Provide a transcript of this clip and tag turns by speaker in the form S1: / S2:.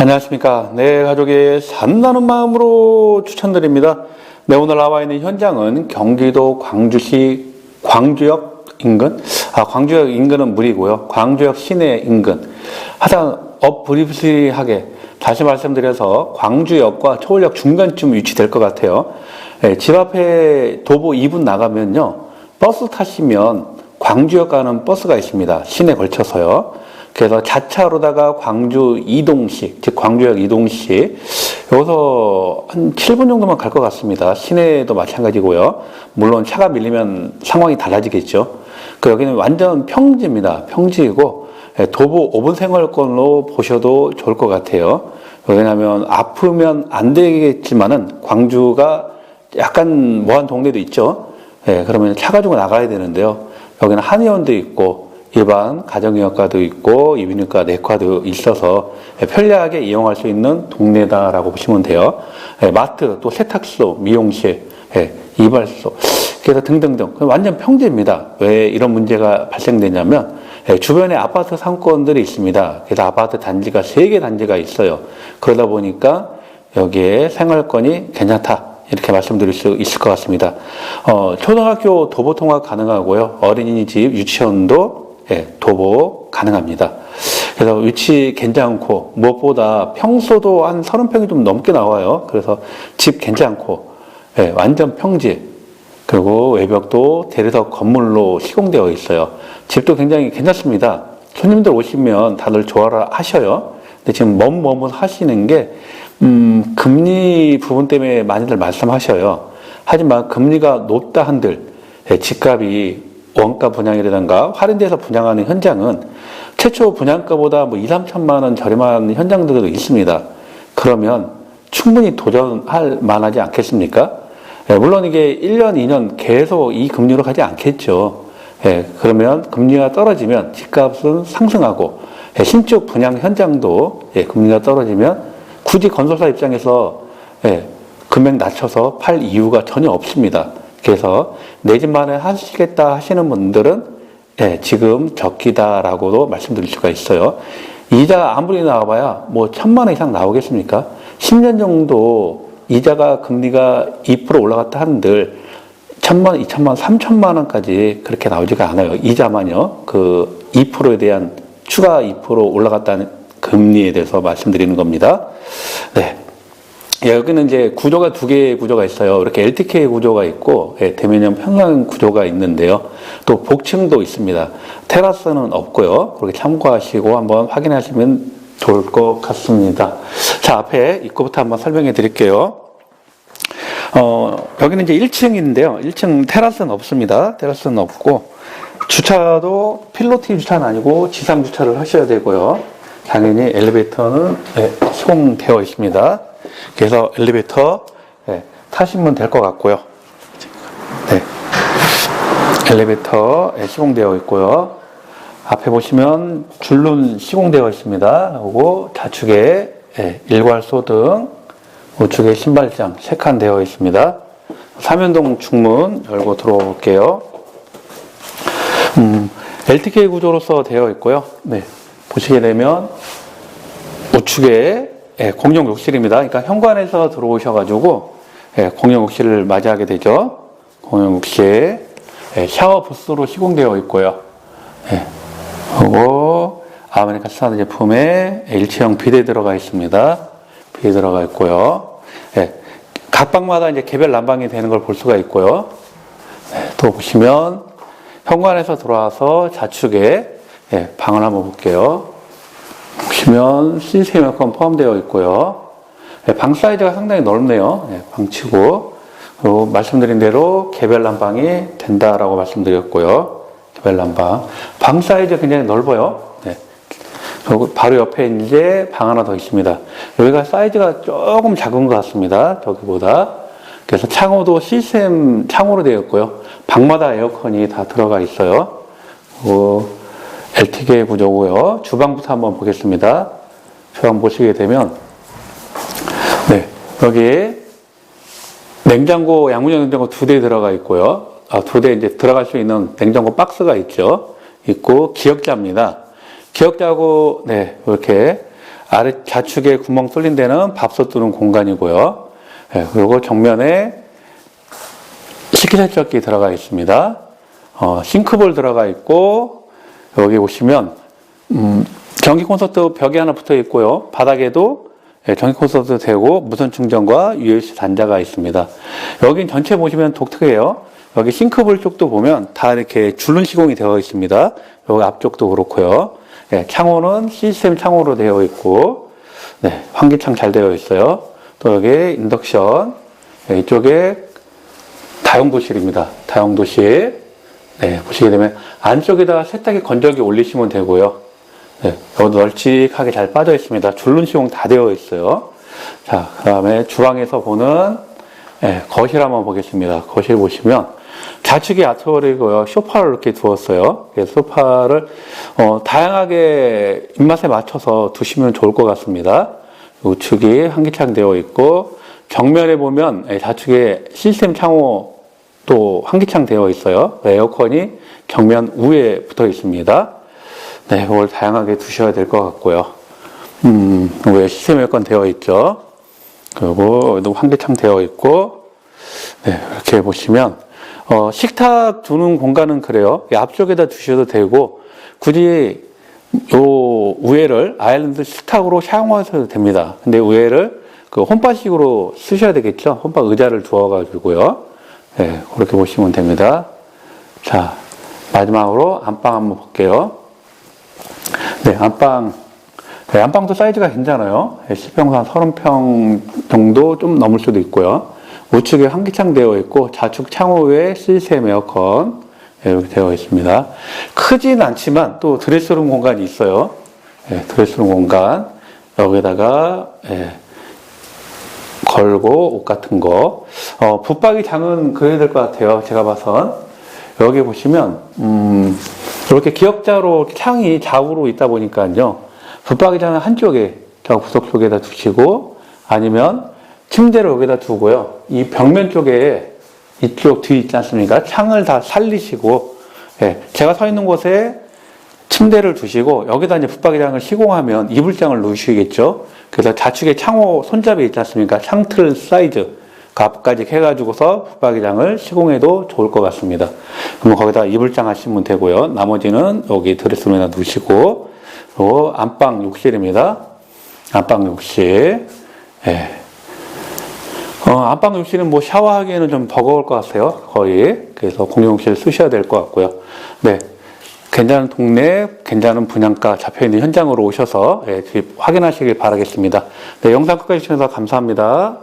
S1: 안녕하십니까. 내 가족의 산다는 마음으로 추천드립니다. 네, 오늘 나와 있는 현장은 경기도 광주시 광주역 인근, 아, 광주역 인근은 무리고요. 광주역 시내 인근. 하여튼, 업브리프리하게 다시 말씀드려서 광주역과 초월역 중간쯤 위치될 것 같아요. 네, 집 앞에 도보 2분 나가면요. 버스 타시면 광주역 가는 버스가 있습니다. 시내 걸쳐서요. 그래서 자차로다가 광주 이동식, 즉 광주역 이동식, 여기서 한 7분 정도만 갈 것 같습니다. 시내도 마찬가지고요. 물론 차가 밀리면 상황이 달라지겠죠. 그 여기는 완전 평지입니다. 평지이고 예, 도보 5분 생활권으로 보셔도 좋을 것 같아요. 왜냐하면 아프면 안 되겠지만은 광주가 약간 뭐한 동네도 있죠. 예, 그러면 차 가지고 나가야 되는데요. 여기는 한의원도 있고 일반 가정의학과도 있고 이비인후과 내과도 있어서 편리하게 이용할 수 있는 동네다라고 보시면 돼요. 예, 마트, 또 세탁소, 미용실, 예, 이발소, 그래서 등등등 완전 평지입니다. 왜 이런 문제가 발생되냐면 예, 주변에 아파트 상권들이 있습니다. 그래서 아파트 단지가 세 개 단지가 있어요. 그러다 보니까 여기에 생활권이 괜찮다. 이렇게 말씀드릴 수 있을 것 같습니다. 어, 초등학교 도보 통학 가능하고요. 어린이집, 유치원도 예, 도보 가능합니다. 그래서 위치 괜찮고 무엇보다 평소도 한 30평이 좀 넘게 나와요. 그래서 집 괜찮고 예, 완전 평지 그리고 외벽도 대리석 건물로 시공되어 있어요. 집도 굉장히 괜찮습니다. 손님들 오시면 다들 좋아라 하셔요. 근데 지금 머뭇머뭇 하시는 게 음, 금리 부분 때문에 많이들 말씀하셔요. 하지만 금리가 높다 한들 예, 집값이 원가 분양이라든가 할인돼서 분양하는 현장은 최초 분양가보다 뭐 2, 3천만 원 저렴한 현장들도 있습니다. 그러면 충분히 도전할 만하지 않겠습니까? 예, 물론 이게 1년, 2년 계속 이 금리로 가지 않겠죠. 예, 그러면 금리가 떨어지면 집값은 상승하고 예, 신축 분양 현장도 예, 금리가 떨어지면 굳이 건설사 입장에서 예, 금액 낮춰서 팔 이유가 전혀 없습니다. 그래서 내 집만에 하시겠다 하시는 분들은 예, 지금 적기다라고도 말씀드릴 수가 있어요. 이자 아무리 나와봐야 뭐 천만 원 이상 나오겠습니까? 10년 정도 이자가 금리가 2% 올라갔다 한들 천만 원, 이천만 원, 삼천만 원까지 그렇게 나오지가 않아요. 이자만요. 그 2%에 대한 추가 2% 올라갔다는 금리에 대해서 말씀드리는 겁니다. 네. 예, 여기는 이제 구조가 두 개의 구조가 있어요. 이렇게 LTK 구조가 있고, 예, 대면형 평형 구조가 있는데요. 또 복층도 있습니다. 테라스는 없고요. 그렇게 참고하시고 한번 확인하시면 좋을 것 같습니다. 자, 앞에 입구부터 한번 설명해 드릴게요. 어, 여기는 이제 1층인데요. 1층 테라스는 없습니다. 테라스는 없고, 주차도 필로티 주차는 아니고 지상 주차를 하셔야 되고요. 당연히 엘리베이터는 네, 시공되어 있습니다. 그래서 엘리베이터 네, 타시면 될 것 같고요. 네. 엘리베이터 네, 시공되어 있고요. 앞에 보시면 줄눈 시공되어 있습니다. 그리고 좌측에 네, 일괄소 등 우측에 신발장 세 칸 되어 있습니다. 삼연동 중문 열고 들어올게요. 음, LTK 구조로서 되어 있고요. 네, 보시게 되면 우측에 예, 공용 욕실입니다. 그러니까 현관에서 들어오셔가지고 예, 공용 욕실을 맞이하게 되죠. 공용 욕실 예, 샤워 부스로 시공되어 있고요. 예, 그리고 아메리카 스타드 제품에 일체형 비대 들어가 있습니다. 비대 들어가 있고요. 예, 각 방마다 이제 개별 난방이 되는 걸 볼 수가 있고요. 예, 또 보시면 현관에서 들어와서 좌측에 예, 방을 한번 볼게요. 보시면 시스템 에어컨 포함되어 있고요. 예, 방 사이즈가 상당히 넓네요. 예, 방치고 그리고 말씀드린 대로 개별 난방이 된다라고 말씀드렸고요. 개별 난방. 방 사이즈 굉장히 넓어요. 네. 바로 옆에 이제 방 하나 더 있습니다. 여기가 사이즈가 조금 작은 것 같습니다. 저기보다. 그래서 창호도 시스템 창호로 되어 있고요. 방마다 에어컨이 다 들어가 있어요. 그리고 LTK 구조고요. 주방부터 한번 보겠습니다. 주방 보시게 되면 네 여기 냉장고 양문형 냉장고 두 대 들어가 있고요. 아, 두 대 이제 들어갈 수 있는 냉장고 박스가 있죠. 있고 기역자입니다. 기역자고 네 이렇게 아래 좌측에 구멍 뚫린 데는 밥솥 두는 공간이고요. 예, 그리고 정면에 식기세척기 들어가 있습니다. 어, 싱크볼 들어가 있고 여기 보시면 음, 전기 콘서트 벽에 하나 붙어 있고요. 바닥에도 예, 전기 콘서트 되고 무선 충전과 USB 단자가 있습니다. 여긴 전체 보시면 독특해요. 여기 싱크볼 쪽도 보면 다 이렇게 줄눈 시공이 되어 있습니다. 여기 앞쪽도 그렇고요. 예, 창호는 시스템 창호로 되어 있고, 네, 환기창 잘 되어 있어요. 또 여기 인덕션, 예, 이쪽에 다용도실입니다. 다용도실. 네, 보시게 되면 안쪽에다가 세탁기 건조기 올리시면 되고요. 네, 여기도 널찍하게 잘 빠져 있습니다. 줄눈 시공 다 되어 있어요. 자, 그 다음에 주방에서 보는 네, 거실 한번 보겠습니다. 거실 보시면 좌측이 아트월이고요. 소파를 이렇게 두었어요. 그래서 소파를 어, 다양하게 입맛에 맞춰서 두시면 좋을 것 같습니다. 우측이 환기창 되어 있고 정면에 보면 예, 좌측에 시스템 창호 또 환기창 되어 있어요. 에어컨이 정면 우에 붙어 있습니다. 네, 이걸 다양하게 두셔야 될 것 같고요. 음, 왜 시스템 에어컨 되어 있죠? 그리고 환기창 되어 있고, 네, 이렇게 보시면, 어, 식탁 두는 공간은 그래요. 이 앞쪽에다 두셔도 되고, 굳이 요 우회를 아일랜드 식탁으로 사용하셔도 됩니다. 근데 우회를 그 홈바식으로 쓰셔야 되겠죠? 홈바 의자를 두어가지고요. 네, 그렇게 보시면 됩니다. 자, 마지막으로 안방 한번 볼게요. 네, 안방. 네, 안방도 사이즈가 괜찮아요. 10평, 30평 정도 좀 넘을 수도 있고요. 우측에 환기창 되어 있고, 좌측 창호에 시스템 에어컨 네, 이렇게 되어 있습니다. 크진 않지만 또 드레스룸 공간이 있어요. 네, 드레스룸 공간. 여기다가, 예, 걸고 옷 같은 거. 어, 붙박이 장은 그래야 될 것 같아요. 제가 봐선. 여기 보시면, 음, 이렇게 기역자로 창이 좌우로 있다 보니까요. 붙박이 장은 한쪽에, 저 구석 속에다 두시고, 아니면 침대를 여기다 두고요. 이 벽면 쪽에 이쪽 뒤 있지 않습니까? 창을 다 살리시고, 예, 제가 서 있는 곳에 침대를 두시고 여기다 이제 붙박이장을 시공하면 이불장을 놓으시겠죠. 그래서 좌측에 창호 손잡이 있지 않습니까? 창틀 사이즈 그 앞까지 해가지고서 붙박이장을 시공해도 좋을 것 같습니다. 그러면 거기다 이불장 하시면 되고요. 나머지는 여기 드레스룸에다 놓으시고 그리고 안방 욕실입니다. 안방 욕실. 예. 어, 안방 욕실은 뭐 샤워하기에는 좀 버거울 것 같아요. 거의. 그래서 공용욕실 쓰셔야 될 것 같고요. 네. 괜찮은 동네, 괜찮은 분양가 잡혀있는 현장으로 오셔서 예, 집 확인하시길 바라겠습니다. 네, 영상 끝까지 시청해주셔서 감사합니다.